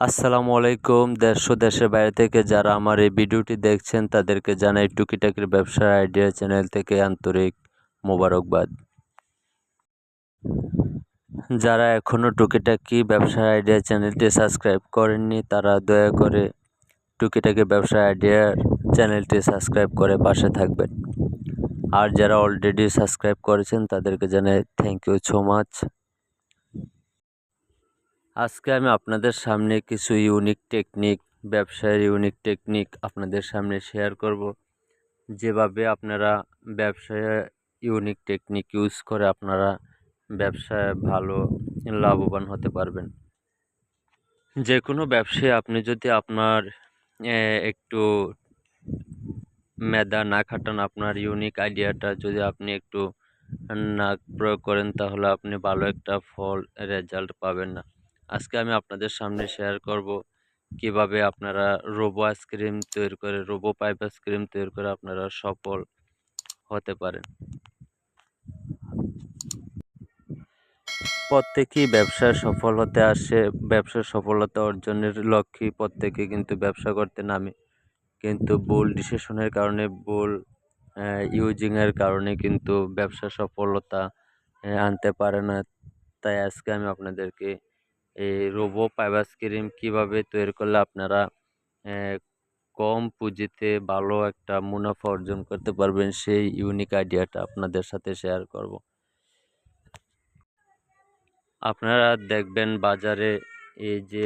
আসসালামু আলাইকুম দেশ দেশের বাইরে থেকে যারা আমার এই ভিডিওটি দেখছেন, তাদেরকে জানাই টুকিটাকির ব্যবসার আইডিয়া চ্যানেল থেকে আন্তরিক মোবারকবাদ। যারা এখনও টুকিটাকি ব্যবসার আইডিয়া চ্যানেলটি সাবস্ক্রাইব করেননি, তারা দয়া করে টুকিটাকি ব্যবসার আইডিয়ার চ্যানেলটি সাবস্ক্রাইব করে পাশে থাকবেন। আর যারা অলরেডি সাবস্ক্রাইব করেছেন, তাদেরকে জানাই থ্যাংক ইউ সো মাচ আজকে আমি আপনাদের সামনে কিছু ইউনিক টেকনিক ব্যবসায়ের ইউনিক টেকনিক আপনাদের সামনে শেয়ার করব। যেভাবে আপনারা ব্যবসায় ইউনিক টেকনিক ইউজ করে আপনারা ব্যবসায় ভালো, লাভবান হতে পারবেন। যে কোনো ব্যবসায় আপনি যদি আপনার একটু মেদা না খাটান, আপনার ইউনিক আইডিয়াটা যদি আপনি একটু না প্রয়োগ করেন, তাহলে আপনি ভালো একটা ফল রেজাল্ট পাবেন না। আজকে আমি আপনাদের সামনে শেয়ার করব কীভাবে আপনারা রোবো আইসক্রিম তৈরি করে রোবো পাইপ আইসক্রিম তৈরি করে আপনারা সফল হতে পারেন। প্রত্যেকেই ব্যবসায় সফল হতে আসে, ব্যবসার সফলতা অর্জনের লক্ষ্যে প্রত্যেকে কিন্তু ব্যবসা করতে নামে। কিন্তু ভুল ডিসিশনের কারণে, ভুল ইউজিংয়ের কারণে কিন্তু ব্যবসা সফলতা আনতে পারে না। তাই আজকে আমি আপনাদেরকে এই রোবো পাইবাস ক্রিম কীভাবে তৈরি করলে আপনারা কম পুঁজিতে ভালো একটা মুনাফা অর্জন করতে পারবেন সেই ইউনিক আইডিয়াটা আপনাদের সাথে শেয়ার করব। আপনারা দেখবেন বাজারে এই যে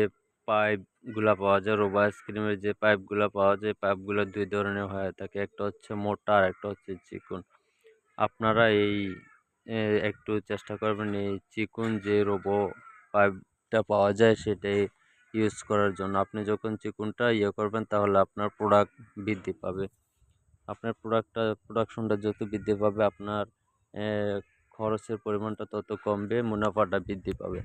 পাইপগুলা পাওয়া যায়, রোবো আইসক্রিমের যে পাইপগুলো পাওয়া যায়, পাইপগুলো দুই ধরনের হয়ে থাকে, একটা হচ্ছে মোটা আর একটা হচ্ছে চিকন। আপনারা এই একটু চেষ্টা করবেন এই চিকন যে রোবো পাইপ যেটা পাওয়া যায় সেটাই ইউজ করার জন্য। আপনি যখন চিকুনটা ইয়ে করবেন, তাহলে আপনার প্রোডাক্ট বৃদ্ধি পাবে। আপনার প্রোডাক্টটা প্রোডাকশনটা যত বৃদ্ধি পাবে, আপনার খরচের পরিমাণটা তত কমবে, মুনাফাটা বৃদ্ধি পাবে।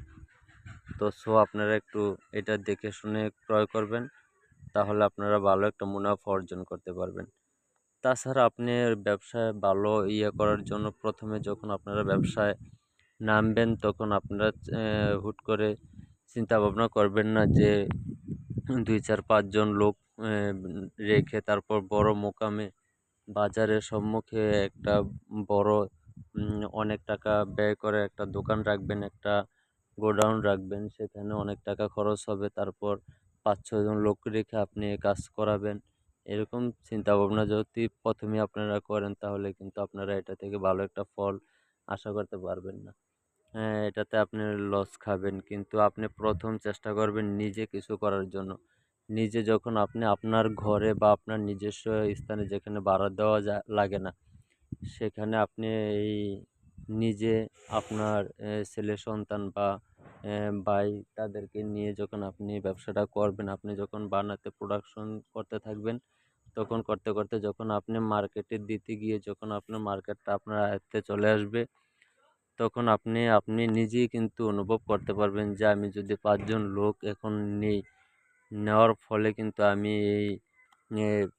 তো সো আপনারা একটু এটা দেখে শুনে ক্রয় করবেন, তাহলে আপনারা ভালো একটা মুনাফা অর্জন করতে পারবেন। তাছাড়া আপনি ব্যবসায় ভালো ইয়ে করার জন্য প্রথমে যখন আপনারা ব্যবসায় নামবেন, তখন আপনারা হুট করে চিন্তা ভাবনা করবেন না যে দুই চার পাঁচজন লোক রেখে তারপর বড় মোকামে বাজারের সম্মুখে একটা বড় অনেক টাকা ব্যয় করে একটা দোকান রাখবেন, একটা গোডাউন রাখবেন, সেখানে অনেক টাকা খরচ হবে, তারপর পাঁচ ছজন লোক রেখে আপনি কাজ করাবেন। এরকম চিন্তা ভাবনা যদি প্রথমে আপনারা করেন, তাহলে কিন্তু আপনারা এটা থেকে ভালো একটা ফল আশা করতে পারবেন না। এটাতে আপনি লস খাবেন। কিন্তু আপনি প্রথম চেষ্টা করবেন নিজে কিছু করার জন্য। নিজে যখন আপনি আপনার ঘরে বা আপনার নিজস্ব স্থানে যেখানে ভাড়া দেওয়া যা, লাগে না, সেখানে আপনি এই নিজে আপনার ছেলে সন্তান বা ভাই তাদেরকে নিয়ে যখন আপনি ব্যবসাটা করবেন, আপনি যখন বানাতে প্রোডাকশন করতে থাকবেন, তখন করতে করতে যখন আপনি মার্কেটে দিতে গিয়ে যখন আপনার মার্কেটটা আপনার আয়ত্তে চলে আসবে তখন আপনি আপনি নিজেই কিন্তু অনুভব করতে পারবেন যে, আমি যদি পাঁচজন লোক এখন নেই, নেওয়ার ফলে কিন্তু আমি এই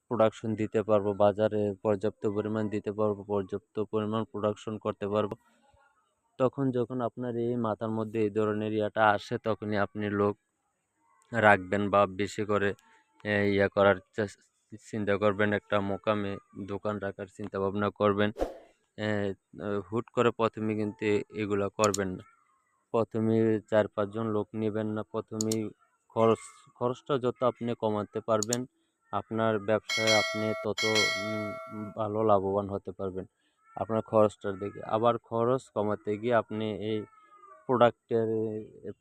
প্রোডাকশন দিতে পারব, বাজারে পর্যাপ্ত পরিমাণ দিতে পারব, পর্যাপ্ত পরিমাণ প্রোডাকশন করতে পারব। তখন যখন আপনার এই মাথার মধ্যে এই ধরনের ইয়াটা আসে, তখনই আপনি লোক রাখবেন বা বেশি করে ইয়া করার চিন্তা করবেন, একটা মোকামে দোকান রাখার চিন্তা ভাবনা করবেন। হুট করে প্রথমে কিন্তু এগুলো করবেন না। প্রথমে চার পাঁচজন লোক নেবেন না। প্রথমেই খরচ, খরচটা যত আপনি কমাতে পারবেন, আপনার ব্যবসায় আপনি তত ভালো লাভবান হতে পারবেন আপনার খরচটার দিকে। আবার খরচ কমাতে গিয়ে আপনি এই প্রোডাক্টের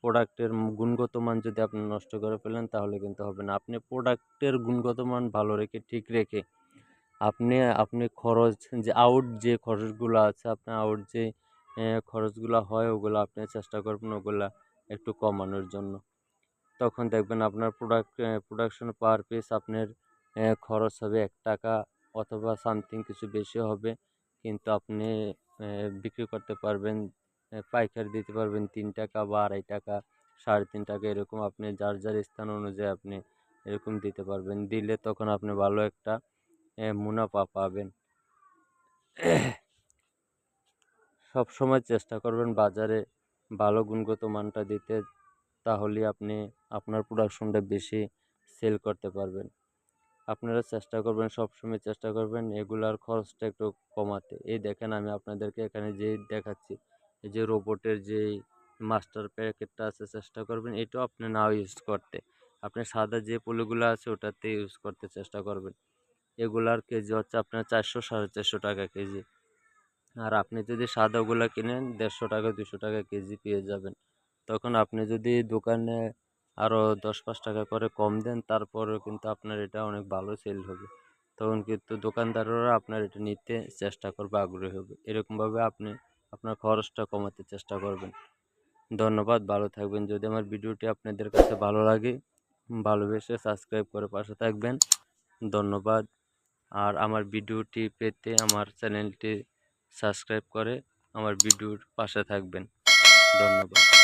প্রোডাক্টের গুণগত মান যদি আপনি নষ্ট করে ফেলেন, তাহলে কিন্তু হবে না। আপনি প্রোডাক্টের গুণগত মান ভালো রেখে, ঠিক রেখে আপনি আপনি খরচ যে আউট যে খরচগুলো আছে, আপনার আউট যে খরচগুলো হয়, ওগুলো আপনি চেষ্টা করবেন ওগুলা একটু কমানোর জন্য। তখন দেখবেন আপনার প্রোডাক্ট প্রোডাকশন পার পিস আপনার খরচ হবে এক টাকা অথবা সামথিং কিছু বেশি হবে। কিন্তু আপনি বিক্রি করতে পারবেন পাইকারি দিতে পারবেন তিন টাকা বা আড়াই টাকা, সাড়ে তিন টাকা এরকম আপনি যার যার স্থান অনুযায়ী আপনি এরকম দিতে পারবেন। দিলে তখন আপনি ভালো একটা মুনাফা পাবেন। সব সময় চেষ্টা করবেন বাজারে ভালো গুণগত মানটা দিতে তাহলে আপনি আপনার প্রোডাকশনটা বেশি সেল করতে পারবেন। আপনারা চেষ্টা করবেন, সবসময় চেষ্টা করবেন এগুলার খরচটা একটু কমাতে। এই দেখেন আমি আপনাদেরকে এখানে যে দেখাচ্ছি, এই যে রোবটের যেই মাস্টার প্যাকেটটা আছে, চেষ্টা করবেন এটাও আপনি নাও ইউজ করতে। আপনি সাদা যে পলিগুলো আছে, ওটাতে ইউজ করতে চেষ্টা করবেন। এগুলার কেজি হচ্ছে আপনার চারশো সাড়ে চারশো টাকা কেজি। আর আপনি যদি সাদাগুলো কিনেন, দেড়শো টাকা দুশো টাকা কেজি পেয়ে যাবেন। তখন আপনি যদি দোকানে আরও দশ পাঁচ টাকা করে কম দেন, তারপরেও কিন্তু আপনার এটা অনেক ভালো সেল হবে। তখন কিন্তু দোকানদাররা আপনার এটা নিতে চেষ্টা করবে, আগ্রহী হবে। এরকমভাবে আপনি আপনার খরচটা কমাতে চেষ্টা করবেন। ধন্যবাদ, ভালো থাকবেন। যদি আমার ভিডিওটি আপনাদের কাছে ভালো লাগে, ভালোবেসে সাবস্ক্রাইব করে পাশে থাকবেন। ধন্যবাদ। আর আমার ভিডিওটি পেতে আমার চ্যানেলটি সাবস্ক্রাইব করে আমার ভিডিওর পাশে থাকবেন। ধন্যবাদ।